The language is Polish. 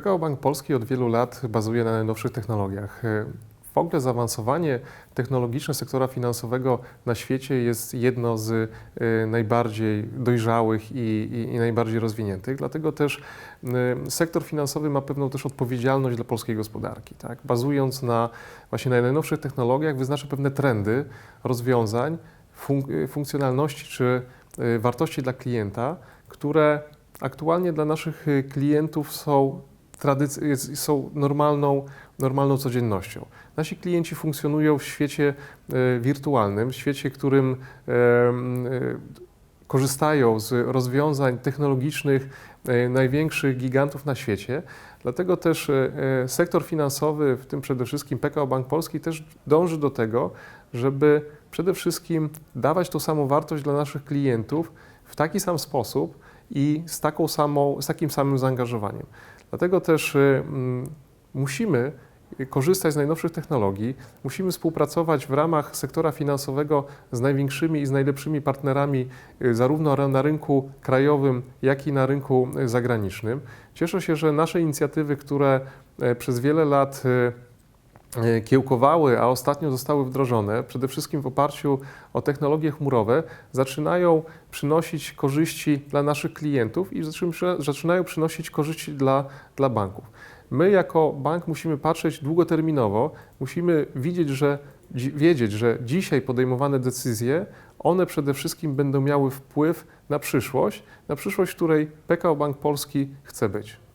PKO Bank Polski od wielu lat bazuje na najnowszych technologiach. W ogóle zaawansowanie technologiczne sektora finansowego na świecie jest jedno z y, najbardziej dojrzałych i, i, i najbardziej rozwiniętych. Dlatego też y, sektor finansowy ma pewną też odpowiedzialność dla polskiej gospodarki. Tak? Bazując na właśnie na najnowszych technologiach, wyznacza pewne trendy rozwiązań, y, funkcjonalności czy wartości dla klienta, które aktualnie dla naszych klientów są, jest- są normalną, normalną codziennością. Nasi klienci funkcjonują w świecie e, wirtualnym, w świecie, którym e, e, korzystają z rozwiązań technologicznych największych gigantów na świecie. Dlatego też sektor finansowy, w tym przede wszystkim PKO Bank Polski, też dąży do tego, żeby przede wszystkim dawać tą samą wartość dla naszych klientów w taki sam sposób i z, taką samą, z takim samym zaangażowaniem. Dlatego też e, mm, musimy korzystać z najnowszych technologii, musimy współpracować w ramach sektora finansowego z największymi i z najlepszymi partnerami, y, zarówno na rynku krajowym, jak i na rynku y, zagranicznym. Cieszę się, że nasze inicjatywy, które e, przez wiele lat y, kiełkowały, a ostatnio zostały wdrożone, przede wszystkim w oparciu o technologie chmurowe, zaczynają przynosić korzyści dla naszych klientów i zaczyn- zaczynają przynosić korzyści dla, dla banków. My jako bank musimy patrzeć długoterminowo, musimy widzieć, że, dzi- wiedzieć, że dzisiaj podejmowane decyzje, one przede wszystkim będą miały wpływ na przyszłość, na przyszłość, w której PKO Bank Polski chce być.